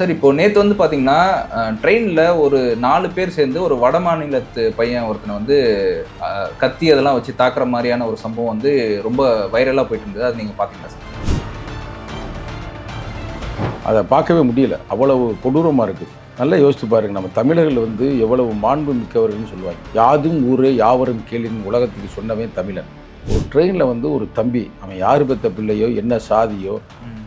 Sir இப்போ நேற்று வந்து பார்த்தீங்கன்னா ட்ரெயினில் ஒரு நாலு பேர் சேர்ந்து ஒரு வட மாநிலத்து பையன் ஒருத்தனை வந்து கத்தி அதெல்லாம் வச்சு தாக்குற மாதிரியான ஒரு சம்பவம் வந்து ரொம்ப வைரலாக போயிட்டு இருந்தது. அது நீங்கள் பார்த்தீங்களா சார்? அதை பார்க்கவே முடியல. அவ்வளவு கொடூரமாக இருக்குது நல்லா யோசித்து பாருங்க. நம்ம தமிழர்கள் வந்து எவ்வளவு மாண்பு மிக்கவர்கள்னு சொல்லுவாங்க. யாதும் ஊரே யாவரும் கேளின் உலகத்துக்கு சொன்னவன் தமிழன். ஒரு ட்ரெயினில் வந்து ஒரு தம்பி அவன் யார் பெற்ற பிள்ளையோ என்ன சாதியோ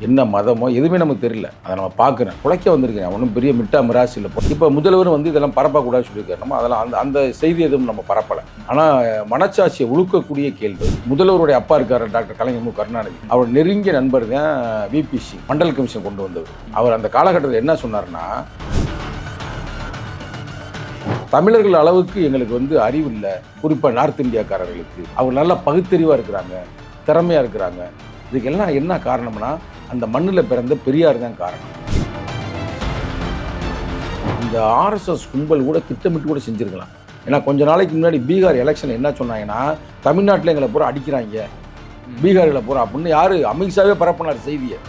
என்ன மதமோ எதுவுமே நமக்கு தெரியல. அதை நம்ம பார்க்குறேன் குலைக்க வந்திருக்கேன் ஒன்றும் பெரிய மிட்டா மிராசி இல்லை. இப்போ முதல்வர் வந்து இதெல்லாம் பரப்பக்கூடாது சொல்லியிருக்காரு. நம்ம அதெல்லாம் அந்த அந்த செய்தி எதுவும் நம்ம பரப்பலை. ஆனால் மனச்சாட்சியை உழுக்கக்கூடிய கேள்வி. முதல்வருடைய அப்பா இருக்கார் டாக்டர் கலைஞர் மு. கருணாநிதி. அவர் நெருங்கிய நண்பர் தான் விபிசி மண்டல் கமிஷன் கொண்டு வந்தவர். அவர் அந்த காலகட்டத்தில் என்ன சொன்னார்னா தமிழர்கள் அளவுக்கு எங்களுக்கு வந்து அறிவு இல்லை. குறிப்பாக நார்த் இந்தியாக்காரர்களுக்கு. அவர் நல்லா பகுத்தறிவாக இருக்கிறாங்க திறமையாக இருக்கிறாங்க. இதுக்கெல்லாம் என்ன காரணம்னா அந்த மண்ணில் பிறந்த பெரியார் தான் காரணம். இந்த ஆர்எஸ்எஸ் கும்பல் கூட திட்டமிட்டு கூட செஞ்சுருக்கலாம். ஏன்னா கொஞ்ச நாளைக்கு முன்னாடி பீகார் எலெக்ஷன் என்ன சொன்னாங்கன்னா தமிழ்நாட்டில் எங்களை பூரா அடிக்கிறாங்க. பீகாரில் பூரா அப்படின்னு யார்? அமித்ஷாவே பரப்புனார் செய்தியை.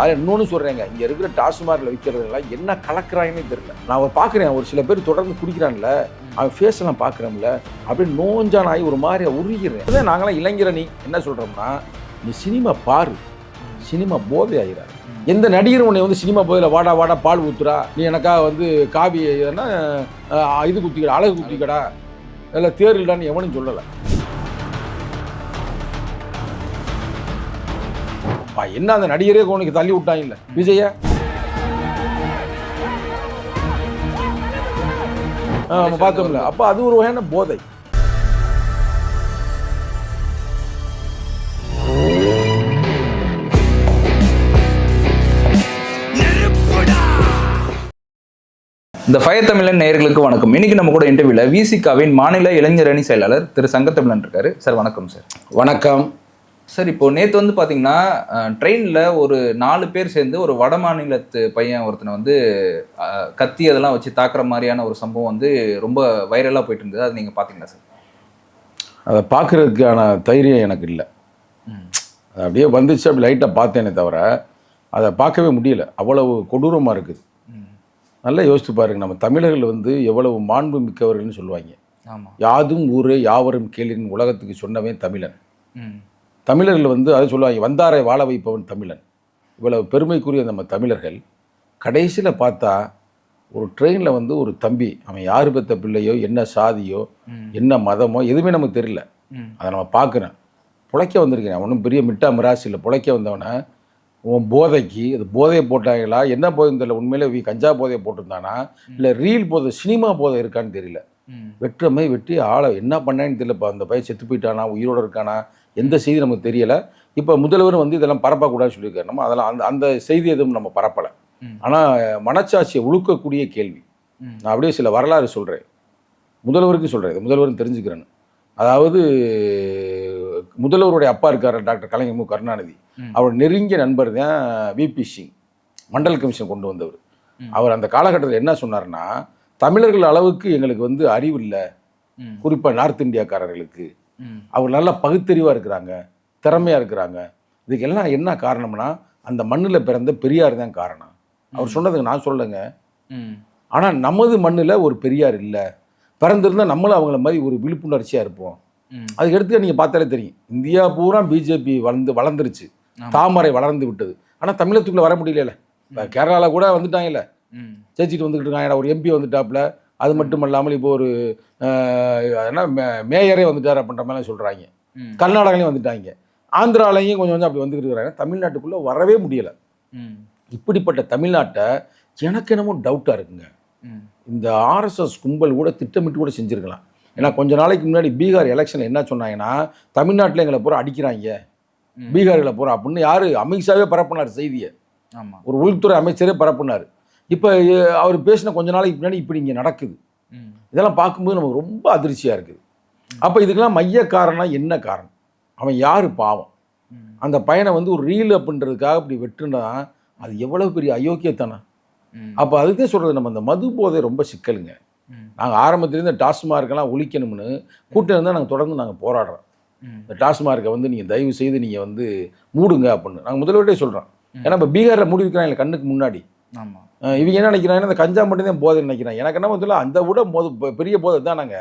அதில் இன்னொன்று சொல்கிறேங்க இங்கே இருக்கிற டாஸ்மார்கில் விற்கிறதெல்லாம் என்ன கலக்கிறாங்கன்னு தெரியல. நான் அவர் பார்க்குறேன். ஒரு சில பேர் தொடர்ந்து குடிக்கிறான்ல. அவன் ஃபேஸ் எல்லாம் பார்க்குறோம்ல அப்படியே நோஞ்சான் ஆகி ஒரு மாதிரி உருகிறேன் அதே நாங்களாம் இளைஞரணி என்ன சொல்கிறோம்னா நீ சினிமா பாரு. சினிமா போதை ஆகிறாரு எந்த நடிகர் உன்னை வந்து சினிமா போதில் வாடா வாடா பால் ஊத்துறா. நீ எனக்காக வந்து காவி எதுனா இது குத்திக்கடா அழகு குத்திக்கடா. இல்லை தேர்தல்டான்னு எவனும் சொல்லலை. என்ன அந்த நடிகரே உனக்கு தள்ளி விட்டாங்க இல்ல விஜய பார்த்தோம்ல. அப்ப அது ஒரு வகையான போதை. இந்த ஃபயர் தமிழன் நேயர்களுக்கு வணக்கம். இன்னைக்கு நம்ம கூட இன்டர்வியூல விசிகாவின் மாநில இளைஞர் அணி செயலாளர் திரு சங்கத்தமிழன் இருக்காரு. சார் வணக்கம் சார். வணக்கம். சார் இப்போ நேற்று வந்து பார்த்தீங்கன்னா ட்ரெயினில் ஒரு நாலு பேர் சேர்ந்து ஒரு வட மாநிலத்து பையன் ஒருத்தனை வந்து கத்தி அதெல்லாம் வச்சு தாக்குற மாதிரியான ஒரு சம்பவம் வந்து ரொம்ப வைரலாக போயிட்டு இருந்தது. அது நீங்கள் பார்த்தீங்களா சார்? அதை பார்க்கறதுக்கான தைரியம் எனக்கு இல்லை. அது அப்படியே வந்துச்சு அப்படி லைட்டாக பார்த்தேனே தவிர அதை பார்க்கவே முடியல. அவ்வளவு கொடூரமாக இருக்குது. நல்லா யோசித்து பாருங்க நம்ம தமிழர்கள் வந்து எவ்வளவு மாண்பு மிக்கவர்கள்னு சொல்லுவாங்க. யாதும் ஊரே யாவரும் கேளின் உலகத்துக்கு சொன்னவன் தமிழன். தமிழர்கள் வந்து அதை சொல்லுவாங்க வந்தாரை வாழ வைப்பவன் தமிழன். இவ்வளவு பெருமைக்குரிய நம்ம தமிழர்கள் கடைசியில் பார்த்தா ஒரு ட்ரெயினில் வந்து ஒரு தம்பி அவன் யார் பெத்த பிள்ளையோ என்ன சாதியோ. என்ன மதமோ எதுவுமே நமக்கு தெரியல. அதை நம்ம பார்க்குறேன். புழைக்க வந்திருக்கேன் ஒன்றும் பெரிய மிட்டா மிராசி இல்லை புழைக்க வந்தவனை உன் போதைக்கு அது போதையை போட்டாங்களா என்ன போதைன்னு தெரியல. உண்மையிலே கஞ்சா போதையை போட்டிருந்தானா இல்லை ரீல் போதை சினிமா போதை இருக்கான்னு தெரியல. ம். வெட்டுற மாதிரி வெட்டி ஆளை என்ன பண்ணான்னு தெரியலப்பா. அந்த பையன் செத்து போயிட்டானா? உயிரோடு இருக்கானா? எந்த செய்தி நமக்கு தெரியல. இப்போ முதல்வர் வந்து இதெல்லாம் பரப்பக்கூடாதுன்னு சொல்லியிருக்காரு. நம்ம அதெல்லாம் அந்த அந்த செய்தி எதுவும் நம்ம பரப்பலை. ஆனால் மனச்சாட்சியை உழுக்கக்கூடிய கேள்வி. நான் அப்படியே சில வரலாறு சொல்கிறேன் முதல்வருக்கு சொல்கிறேன் முதல்வரும் தெரிஞ்சுக்கிறேன்னு. அதாவது முதல்வருடைய அப்பா இருக்கார் டாக்டர் கலைஞர் மு. கருணாநிதி. அவர் நெருங்கிய நண்பர் தான் விபி சிங். மண்டல் கமிஷன் கொண்டு வந்தவர். அவர் அந்த காலகட்டத்தில் என்ன சொன்னார்னா தமிழர்கள் அளவுக்கு எங்களுக்கு வந்து அறிவு இல்லை. குறிப்பாக நார்த் இந்தியாக்காரர்களுக்கு அவங்க நல்லா பகுத்தறிவாக இருக்கிறாங்க திறமையாக இருக்கிறாங்க. இதுக்கெல்லாம் என்ன காரணம்னா அந்த மண்ணில் பிறந்த பெரியார் தான் காரணம். அவர் சொன்னதுக்கு நான் சொல்லுங்க ஆனால் நமது மண்ணில் ஒரு பெரியார் இல்லை. பிறந்திருந்தா நம்மளும் அவங்கள மாதிரி ஒரு விழிப்புணர்ச்சியாக இருப்போம். அதுக்கு எடுத்து நீங்கள் பார்த்தாலே தெரியும். இந்தியா பூரா பிஜேபி வளர்ந்து வளர்ந்துருச்சு. தாமரை வளர்ந்து விட்டது. ஆனால் தமிழகத்துக்குள்ளே வர முடியல கேரளாவில் கூட வந்துட்டாங்கல்ல. ஜெயிச்சிட்டு வந்துக்கிட்டு இருக்காங்க ஒரு எம்பி வந்துட்டாப்புல. அது மட்டும் இல்லாமல் இப்போ ஒரு என்ன மேயரே வந்துட்டார் அப்படின்ற மாதிரிலாம் சொல்கிறாங்க கர்நாடகாலையும் வந்துட்டாங்க. ஆந்திராலையும் கொஞ்சம் கொஞ்சம் அப்படி வந்துக்கிட்டு இருக்கிறாங்க. தமிழ்நாட்டுக்குள்ளே வரவே முடியலை. இப்படிப்பட்ட தமிழ்நாட்டை எனக்கு என்னமோ டவுட்டாக இருக்குங்க. இந்த ஆர்எஸ்எஸ் கும்பல் கூட திட்டமிட்டு கூட செஞ்சுருக்கலாம். ஏன்னா கொஞ்ச நாளைக்கு முன்னாடி பீகார் எலெக்ஷன் என்ன சொன்னாங்கன்னா தமிழ்நாட்டில் எங்களை பூரா அடிக்கிறாங்க. பீகாரில் பூரா அப்படின்னு யார் அமித்ஷாவே பரப்புனார் செய்தியை. ஆமாம் ஒரு உள்துறை அமைச்சரே பரப்புனார். இப்போ அவர் பேசின கொஞ்ச நாளைக்கு முன்னாடி இப்படி இங்கே நடக்குது. இதெல்லாம் பார்க்கும்போது நமக்கு ரொம்ப அதிர்ச்சியாக இருக்குது. அப்போ இதுக்கெல்லாம் மைய காரணம் என்ன காரணம்? அவன் யார் பாவம்? அந்த பையனை வந்து ஒரு ரீல் அப்படின்றதுக்காக இப்படி வெட்டுனா அது எவ்வளவு பெரிய அயோக்கியத்தனம்? ம். அப்போ அதுக்கே சொல்கிறது நம்ம இந்த மது போதை ரொம்ப சிக்கலுங்க. நாங்கள் ஆரம்பத்துலேருந்து டாஸ்மார்க்கெல்லாம் ஒழிக்கணும்னு கூட்டம் இருந்தால் நாங்கள் தொடர்ந்து நாங்கள் போராடுறோம். இந்த டாஸ்மார்க்கை வந்து நீங்கள் தயவு செய்து நீங்கள் வந்து மூடுங்க அப்படின்னு. நாங்கள் முதல்வர்கிட்டே சொல்கிறோம் ஏன்னா இப்போ பீகாரில் மூடி வைக்கிறாங்க கண்ணுக்கு முன்னாடி. ஆமா. அஹ் இவங்க என்ன நினைக்கிறாங்கன்னா இந்த கஞ்சா மட்டும்தான் போதைன்னு நினைக்கிறாங்க எனக்கு என்ன வந்து அந்த விட மோத பெரிய போதை தானாங்க.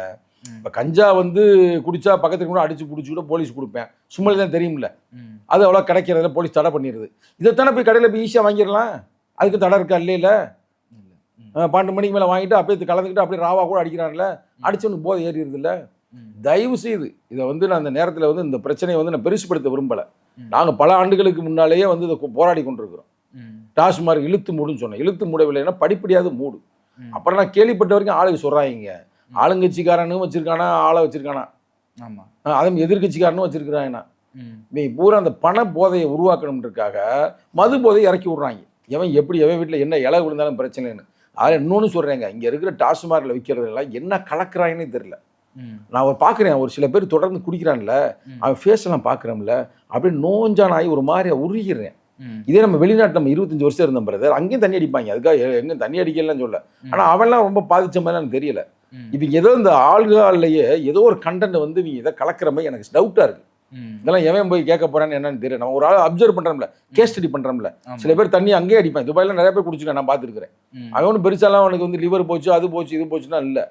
இப்போ கஞ்சா வந்து குடிச்சா பக்கத்துக்கு கூட அடிச்சு பிடிச்சி கூட போலீஸ் கொடுப்பேன் சும்மா தான் தெரியும்ல. அது அவ்வளோ கிடைக்கிறதுல போலீஸ் தடை பண்ணிடுது இதைத்தானே போய் கடையில் போய் ஈஸியாக வாங்கிடலாம் அதுக்கு தடை இருக்கா இல்லையில. பன்னெண்டு மணிக்கு மேலே வாங்கிட்டு அப்படியே கலந்துக்கிட்டு அப்படியே ராவா கூட அடிக்கிறான்ல அடிச்சவனுக்கு போதை ஏறிடுது இல்ல. தயவு செய்து இதை வந்து நான் அந்த நேரத்தில் வந்து இந்த பிரச்சனையை வந்து நான் பெருசுப்படுத்த விரும்பலை. நாங்கள் பல ஆண்டுகளுக்கு முன்னாலேயே வந்து இதை போராடி கொண்டிருக்கிறோம். டாஸ்மார்க் இழுத்து மூடுன்னு சொன்னேன். இழுத்து மூடவில்லைன்னா படிப்படியாவது மூடு. அப்புறம் நான் கேள்விப்பட்ட வரைக்கும் ஆளுக்கு சொல்கிறாங்க ஆளுங்கட்சிக்காரனும் வச்சிருக்கானா ஆளை வச்சிருக்கானா? ஆமா. அஹ் அதுவும் எதிர்கட்சிக்காரனும் வச்சிருக்கிறாங்கண்ணா. நீ பூரா அந்த பண போதையை உருவாக்கணுன்றதுக்காக மது போதையை இறக்கி விட்றாங்க. எவன் எப்படி எவன் வீட்டில் என்ன இலை விழுந்தாலும் பிரச்சனைன்னு. அதில் இன்னொன்று சொல்கிறேங்க இங்கே இருக்கிற டாஸ்மார்க்கில் விற்கிறதெல்லாம் என்ன கலக்குறாங்கன்னே தெரியல. நான் ஒரு பார்க்குறேன் ஒரு சில பேர் தொடர்ந்து குடிக்கிறான்ல. அவன் ஃபேஸ் எல்லாம் பார்க்குறோம்ல அப்படியே நோஞ்சான் ஆகி ஒரு மாதிரி உருகிறேன். இதே நம்ம வெளிநாட்டு நம்ம இருபத்தஞ்சு வருஷம் இருந்தோம் பிரதர் அங்கேயும் தண்ணி அடிப்பாங்க. அதுக்காக எங்கேயும் தண்ணி அடிக்கலாம் சொல்ல ஆனால் அவன்லாம் ரொம்ப பாதிச்ச மாதிரி எனக்கு தெரியல. இவங்க ஏதோ இந்த ஆள்காலையே ஏதோ ஒரு கண்டென்ட் வந்து இவங்க இதை கலக்கிற மாதிரி எனக்கு டவுட்டாக இருக்கு. இதெல்லாம் எவன் போய் கேட்க போறான்னு என்னன்னு தெரியல. நம்ம ஒரு ஆள் அப்சர்வ் பண்றோம்ல. கேஸ் ஸ்டடி பண்றோம்ல. சில பேர் தண்ணி அங்கேயே அடிப்பான் துபாயில நிறைய பேர் குடிச்சிருக்கேன் நான் பார்த்துருக்கிறேன். அவன் ஒன்றும் பெருசாலாம் அவனுக்கு வந்து லிவர் போச்சு அது போச்சு இது போச்சுன்னா இல்லை.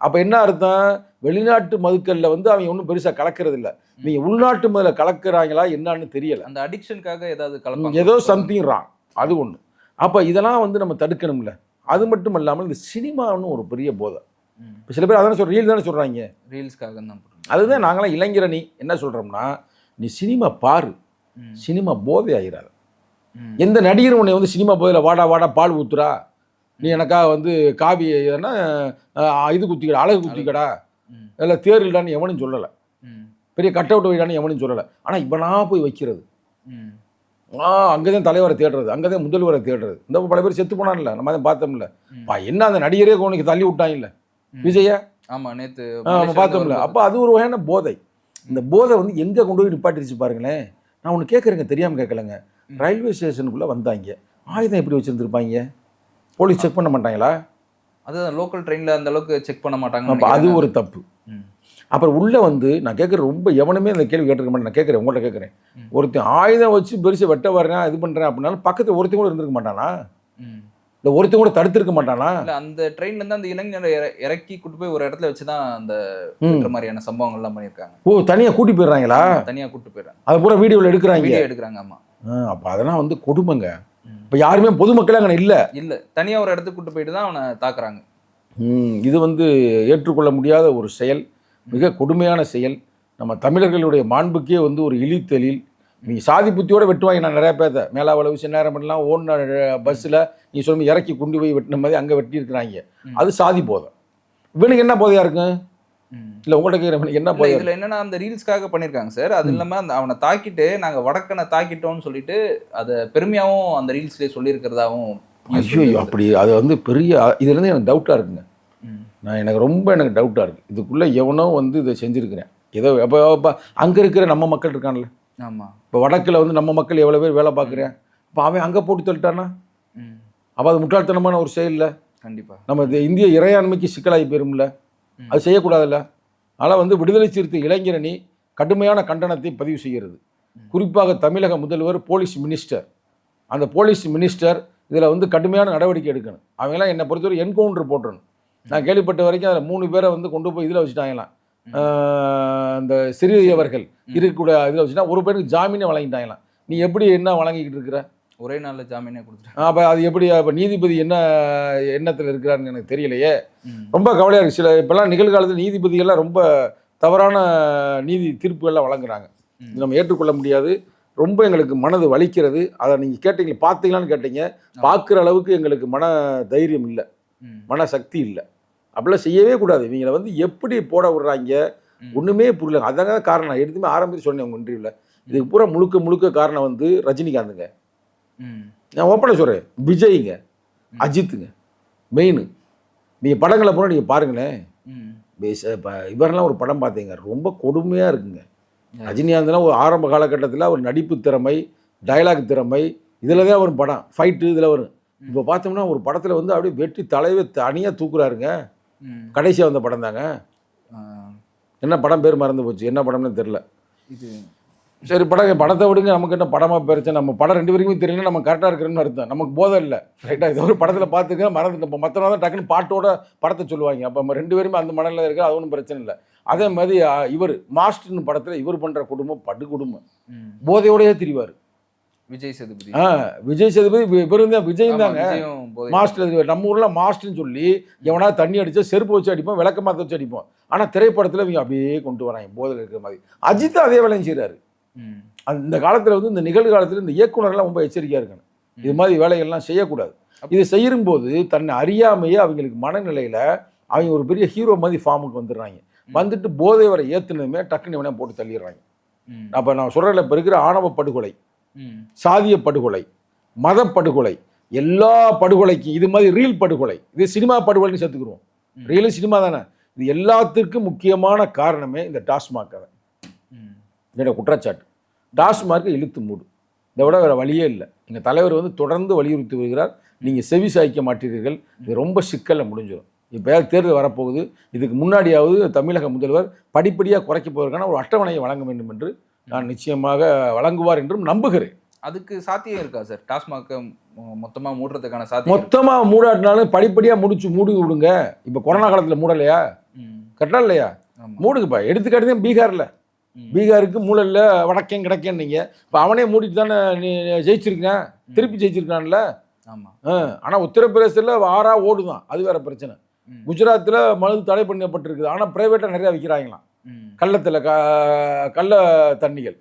அப்போ என்ன அர்த்தம்? வெளிநாட்டு மதுக்கல்ல வந்து அவங்க ஒன்றும் பெருசா கலக்கிறது இல்லை நீங்க உள்நாட்டு மதுல கலக்குறாங்களா என்னன்னு தெரியல. அந்த அடிக்ஷனுக்காக ஏதாவது கலப்பாங்க ஏதோ சம்திங் ராங் அது ஒன்று அப்போ இதெல்லாம் வந்து நம்ம தடுக்கணும்ல. அது மட்டும் இல்லாமல் இந்த சினிமான்னு ஒரு பெரிய போதை. இப்போ சில பேர் அதானே சொல்ற ரீல் தானே சொல்றாங்க. ரீல்ஸ்க்காக தான். அதுதான் நாங்களாம் இளைஞரணி என்ன சொல்றோம்னா நீ சினிமா பாரு. சினிமா போதை ஆகிறாது ம். எந்த நடிகர் உன்னை வந்து சினிமா போதில் வாடா வாடா பால் ஊத்துறா. நீ எனக்காக வந்து காவி எதுனா இது குத்திக்கடா அழகு குத்திக்கடா. இல்லை தேர் இல்லைன்னு எவனும் சொல்லலை. பெரிய கட் அவுட் வைடான்னு எவனும் சொல்லலை. ஆனால் இவனா போய் வைக்கிறது. ஆ அங்கே தான் தலைவரை தேடுறது அங்கே தான் முதல்வரை தேடுறது. இந்த பல பேர் செத்து போனான்ல நம்ம அதை பார்த்தோம்ல. என்ன அந்த நடிகரே உனக்கு தள்ளி விட்டாங்கல்ல. விஜய? ஆமா மலேசியால பார்த்தோம்ல. அப்போ அது ஒரு வகையான போதை. இந்த போதை வந்து எங்கே கொண்டு போய் நிப்பாட்டிருச்சு பாருங்களேன். நான் ஒன்று கேட்குறேங்க தெரியாமல் கேட்கலங்க. ரயில்வே ஸ்டேஷனுக்குள்ளே வந்தாங்க. ஆயுதம் எப்படி வச்சுருந்துருப்பாங்க? போலீஸ் செக் பண்ண மாட்டாங்களா? அதான் லோக்கல் ட்ரெயின்ல அந்த அளவுக்கு செக் பண்ண மாட்டாங்க அது ஒரு தப்பு. அப்புறம் உள்ளே வந்து நான் கேட்குறேன் ரொம்ப எவனுமே அந்த கேள்வி கேட்டிருக்க மாட்டேன். நான் கேட்குறேன் உங்கள்கிட்ட கேட்குறேன். ஒருத்தன் ஆயுதம் வச்சு பெருசு வெட்ட வர்றேன் இது பண்ணுறேன் அப்படின்னாலும் பக்கத்தில் ஒருத்தன் கூட இருந்திருக்க மாட்டானா. இல்லை ஒருத்தன் கூட தடுத்திருக்க மாட்டானா? இல்ல அந்த ட்ரெயின்ல இருந்து அந்த இளைஞரை இற- இறக்கி கூட்டு போய் ஒரு இடத்துல வச்சுதான் அந்த ம். வெட்டுற மாதிரியான சம்பவங்கள் எல்லாம் பண்ணிருக்காங்க ஓ தனியாக கூட்டி போயிடுறாங்களா? தனியா கூட்டு போயிடுறாங்க. அது பூரா வீடியோவில் எடுக்கிறாங்க. வீடியோ எடுக்கிறாங்க ஆமா. அப்போ அதெல்லாம் வந்து கொடுமைங்க. இப்போ யாருமே பொதுமக்களே அங்கே இல்லை. இல்ல. தனியா ஒரு இடத்துக்கு கூட்டு போயிட்டு தான் அவனை தாக்குறாங்க. ம், இது வந்து ஏற்றுக்கொள்ள முடியாத ஒரு செயல் மிக கொடுமையான செயல். நம்ம தமிழர்களுடைய மாண்புக்கே வந்து ஒரு இழித்தலில் நீ சாதி புத்தியோட வெட்டுவாங்க. நான் நிறைய பேர்த்த மேலாவளவு சின்னாரம் பண்ணலாம். ஓடின பஸ்ஸில் நீ சொல்லுங்க இறக்கி கொண்டு போய் வெட்டின மாதிரி அங்கே வெட்டியிருக்கிறாங்க. அது சாதி போதை. இவனுக்கு என்ன போதையா இருக்கும். இல்லை உங்கள்கிட்ட கேட்குறவனுக்கு என்ன இல்ல இதுல என்னன்னா அந்த ரீல்ஸ்க்காக பண்ணிருக்காங்க சார். அது இல்லாம அந்த அவனை தாக்கிட்டு நாங்க வடக்கனை தாக்கிட்டோம்னு சொல்லிட்டு அத பெருமையாவும் அந்த ரீல்ஸ்லயே சொல்லியிருக்கிறதாவும் ஐயோ. அப்படி அது வந்து பெரிய இதுலேருந்து எனக்கு டவுட்டாக இருக்குங்க. நான் எனக்கு ரொம்ப எனக்கு டவுட்டாக இருக்குது இதுக்குள்ளே எவனோ வந்து இதை செஞ்சுருக்கிறேன். ஏதோ அப்போ அங்கே இருக்கிற நம்ம மக்கள் இருக்கான்ல. ஆமா. இப்போ வடக்கில் வந்து நம்ம மக்கள் எவ்வளோ பேர் வேலை பார்க்குறேன்? இப்போ அவன் அங்கே போட்டு தள்ளிட்டானா. அப்போ அது முட்டாள்தனமான ஒரு செயல் கண்டிப்பா. நம்ம இந்த இந்திய இறையாண்மைக்கு சிக்கலாகி போயிரும்ல. அது செய்யக்கூடாதுல்ல. அதனால் வந்து விடுதலை சிறுத்தை இளைஞரணி கடுமையான கண்டனத்தை பதிவு செய்கிறது. குறிப்பாக தமிழக முதல்வர் போலீஸ் மினிஸ்டர். அந்த போலீஸ் மினிஸ்டர் இதில் வந்து கடுமையான நடவடிக்கை எடுக்கணும். அவங்கெல்லாம் என்னை பொறுத்தவரை என்கவுண்டர் போட்டுறணும். நான் கேள்விப்பட்ட வரைக்கும் அதில் மூணு பேரை வந்து கொண்டு போய் இதில் வச்சுட்டாங்களாம். அந்த சிறியவர்கள். இருக்கக்கூடிய இதில் வச்சுட்டா ஒரு பேருக்கு ஜாமீனே வழங்கிட்டாங்களாம். நீ எப்படி என்ன வழங்கிக்கிட்டு இருக்கிற? ஒரே நாள்ல ஜாமீனே கொடுத்துட்டாங்க. அப்போ அது எப்படி அப்போ நீதிபதி என்ன எண்ணத்தில் இருக்கிறாருன்னு எனக்கு தெரியலையே. ரொம்ப கவலையாக இருக்குது சில இப்போல்லாம் நிகழ்காலத்தில் நீதிபதிகள்லாம் ரொம்ப தவறான நீதி தீர்ப்புகள்லாம் வழங்குறாங்க. நம்ம ஏற்றுக்கொள்ள முடியாது. ரொம்ப எங்களுக்கு மனது வலிக்கிறது. அதை நீங்கள் கேட்டீங்க பார்த்தீங்களான்னு கேட்டீங்க. பார்க்குற அளவுக்கு எங்களுக்கு மன தைரியம் இல்லை. மன சக்தி இல்லை. அப்படிலாம் செய்யவே கூடாது. இவங்களை வந்து எப்படி போட விடுறாங்க. ஒன்றுமே புரியல. அதாங்க காரணம். எடுத்துமே ஆரம்பித்து சொன்னேன் உங்கள் இன்டர்வியூவில் இதுக்கு பூரா முழுக்க முழுக்க காரணம் வந்து ரஜினிகாந்துங்க. நான் ஓப்பனாக சொல்கிறேன் விஜய்ங்க அஜித்துங்க மெயின் நீங்கள் படங்களை போனால் நீங்கள் பாருங்களேன். இப்போ இவரெல்லாம் ஒரு படம் பார்த்தீங்க. ரொம்ப கொடுமையாக இருக்குங்க. ரஜினிகாந்த்லாம் ஒரு ஆரம்ப காலகட்டத்தில் ஒரு நடிப்பு திறமை டயலாக் திறமை இதில் தான் வரும் படம். ஃபைட்டு இதில் வரும். இப்போ பார்த்தோம்னா ஒரு படத்தில் வந்து அப்படியே வெட்டி தலைவை தனியாக தூக்குறாருங்க. கடைசியாக வந்த படம் தாங்க என்ன படம் பேர் மறந்து போச்சு. என்ன படம்னு தெரில இது சரி படம் படத்தை விடுங்க. நமக்கு என்ன படமா பிரச்சனை? நம்ம படம் ரெண்டு பேருக்குமே தெரியல நம்ம கரெக்டாக இருக்கிறோன்னு அர்த்தம். நமக்கு போதை இல்லை. ரைட்டா ஏதோ ஒரு படத்தில் பார்த்துக்க மறந்துட்டு. இப்போ மற்றவங்க தான் டக்குன்னு பாட்டோட படத்தை சொல்லுவாங்க. அப்போ நம்ம ரெண்டு பேருமே அந்த மடலில் இருக்க அது ஒன்றும் பிரச்சனை இல்லை. அதே மாதிரி இவர் மாஸ்டர்னு படத்தில் இவர் பண்ணுற குடும்பம் படு குடும்பம். போதையோடயே திரிவார். விஜய் சேதுபதி. ஆ விஜய் சேதுபதி இவரும் தான் விஜய் தாங்க. மாஸ்டர் நம்ம ஊரில் மாஸ்டர்னு சொல்லி எவனா தண்ணி அடிச்சா செருப்பு வச்சு அடிப்போம் விளக்க மாற்ற வச்சு அடிப்போம். ஆனால் திரைப்படத்தில் இவங்க அப்படியே கொண்டு வராங்க போதையில் இருக்கிற மாதிரி. அஜித் அதே வேலையும் செய்கிறாரு. அந்த காலத்தில் வந்து இந்த நிகழ்காலத்தில் இந்த இயக்குனர்லாம் ரொம்ப எச்சரிக்கையாக இருக்கணும் இது மாதிரி வேலைகள்லாம் செய்யக்கூடாது. இது செய்யும்போது தன்னை அறியாமையே அவங்களுக்கு மனநிலையில் அவங்க ஒரு பெரிய ஹீரோ மாதிரி ஃபார்முக்கு வந்துடுறாங்க. வந்துட்டு போதை வரை ஏற்றுனதுமே டக்குன்னு இவனே போட்டு தள்ளிடுறாங்க. அப்போ நான் சொல்கிறேன் இப்போ இருக்கிற ஆணவ படுகொலை. சாதிய படுகொலை மத படுகொலை எல்லா படுகொலைக்கு இது மாதிரி ரீல் படுகொலை இது சினிமா படுகொலைன்னு சேர்த்துக்குருவோம். ரீலும் சினிமா தானே. இது எல்லாத்துக்கும் முக்கியமான காரணமே இந்த டாஸ்மாக் தான் ம். என்னோட குற்றச்சாட்டு டாஸ்மார்க்கை இழுத்து மூடு. இதை விட வேறு வழியே இல்லை. எங்கள் தலைவர் வந்து தொடர்ந்து வலியுறுத்தி வருகிறார். நீங்கள் செவி சாய்க்க மாட்டீர்கள். இது ரொம்ப சிக்கலில் முடிஞ்சிடும். இப்போ தேர்தல் வரப்போகுது? இதுக்கு முன்னாடியாவது தமிழக முதல்வர் படிப்படியாக குறைக்க போவதற்கான ஒரு அட்டவணையை வழங்க வேண்டும் என்று நான் நிச்சயமாக வழங்குவார் என்றும் நம்புகிறேன். அதுக்கு சாத்தியம் இருக்கா சார்? டாஸ்மாக மொத்தமா மூடுறதுக்கான சாத்தியம்? மொத்தமாக மூடாட்டினாலும் படிப்படியாக முடிச்சு மூடி விடுங்க. இப்போ கொரோனா காலத்தில் மூடலையா? ம். கரெக்டா இல்லையா. மூடுங்கப்பா. எடுத்துக்காட்டு பீகாரில். பீகாருக்கு மூடல வடக்கேன் கிடக்கேன் நீங்கள் இப்போ அவனே மூடிட்டு தானே நீ ஜெயிச்சிருக்கான் திருப்பி ஜெயிச்சிருக்கான்ல ஆமா. ஆனால் உத்தரப்பிரதேசத்தில் ஆறா ஓடுதான். அது வேற பிரச்சனை. குஜராத்தில் மது தடை பண்ணப்பட்டிருக்குது ஆனால் ப்ரைவேட்டாக நிறையா விற்கிறாங்களாம். கள்ளத்தில் க கள்ள தண்ணிகள்.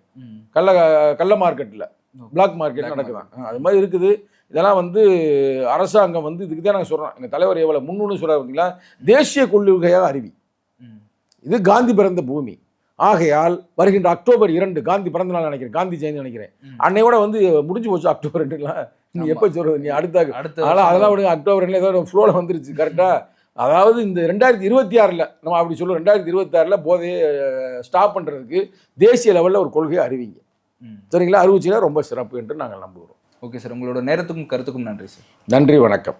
கள்ள கள்ள மார்க்கெட்டில். பிளாக் மார்க்கெட் நடக்குதான் அது மாதிரி இருக்குது. இதெல்லாம் வந்து அரசாங்கம் வந்து இதுக்கு தான் நாங்கள் சொல்கிறோம் எங்கள் தலைவர் எவ்வளோ முன்னூறு சொல்கிறார் பார்த்தீங்களா தேசிய கொள்கையாக அறிவி. ம். இது காந்தி பிறந்த பூமி. ஆகையால் வருகின்ற அக்டோபர் இரண்டு காந்தி பிறந்த நாள் நினைக்கிறேன் காந்தி ஜெயந்தி நினைக்கிறேன். அன்னையோட வந்து முடிஞ்சு போச்சு அக்டோபர் ரெண்டுலாம் நீ. எப்போ சொல்றது? நீ அடுத்த அடுத்த அதெல்லாம் அதெல்லாம் விடுங்க அக்டோபர் ரெண்டுல ஏதோ ஃப்ளோவில் வந்துருச்சு கரெக்டாக அதாவது இந்த ரெண்டாயிரத்தி இருபத்தி ஆறில் நம்ம அப்படி சொல்லுவோம் ரெண்டாயிரத்தி இருபத்தி ஆறில் போதையை ஸ்டாப் பண்ணுறதுக்கு தேசிய லெவலில் ஒரு கொள்கையை அறிவிங்க. சரிங்களா? அறிவிச்சிங்கன்னா ரொம்ப சிறப்பு என்று நாங்கள் நம்புகிறோம். ஓகே சார் உங்களோட நேரத்துக்கும் கருத்துக்கும் நன்றி சார் நன்றி வணக்கம்.